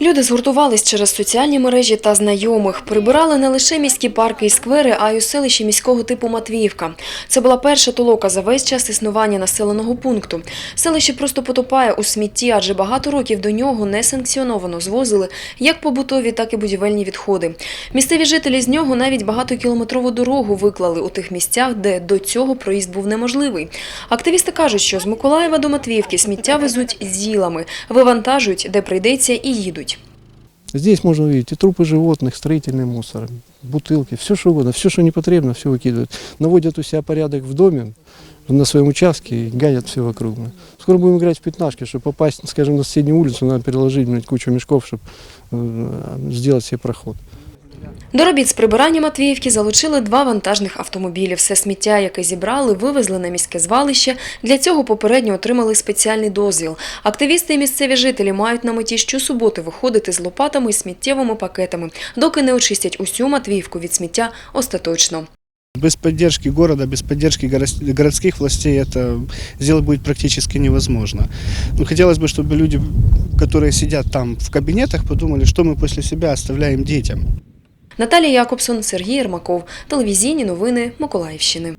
Люди згуртувались через соціальні мережі та знайомих. Прибирали не лише міські парки і сквери, а й у селищі міського типу Матвіївка. Це була перша толока за весь час існування населеного пункту. Селище просто потопає у смітті, адже багато років до нього несанкціоновано звозили як побутові, так і будівельні відходи. Місцеві жителі з нього навіть багатокілометрову дорогу виклали у тих місцях, де до цього проїзд був неможливий. Активісти кажуть, що з Миколаєва до Матвіївки сміття везуть зілами, вивантажують, де прийдеться, і їдуть. Здесь можно увидеть и трупы животных, строительный мусор, бутылки, все что угодно, все, что не потребно, все выкидывают. Наводят у себя порядок в доме, на своем участке и гадят все вокруг. Скоро будем играть в пятнашки, чтобы попасть, скажем, на соседнюю улицу, надо переложить блядь, кучу мешков, чтобы сделать себе проход. До робіт з прибирання Матвіївки залучили два вантажних автомобілі. Все сміття, яке зібрали, вивезли на міське звалище. Для цього попередньо отримали спеціальний дозвіл. Активісти і місцеві жителі мають на меті щосуботи виходити з лопатами і сміттєвими пакетами, доки не очистять усю Матвіївку від сміття остаточно. Без поддержки города, без поддержки горос- городских властей это сделать будет практически невозможно. Ну, хотелось бы, чтобы люди, которые сидят там в кабинетах, подумали, что мы после себя оставляем детям. Наталія Якобсон, Сергій Ермаков. Телевізійні новини Миколаївщини.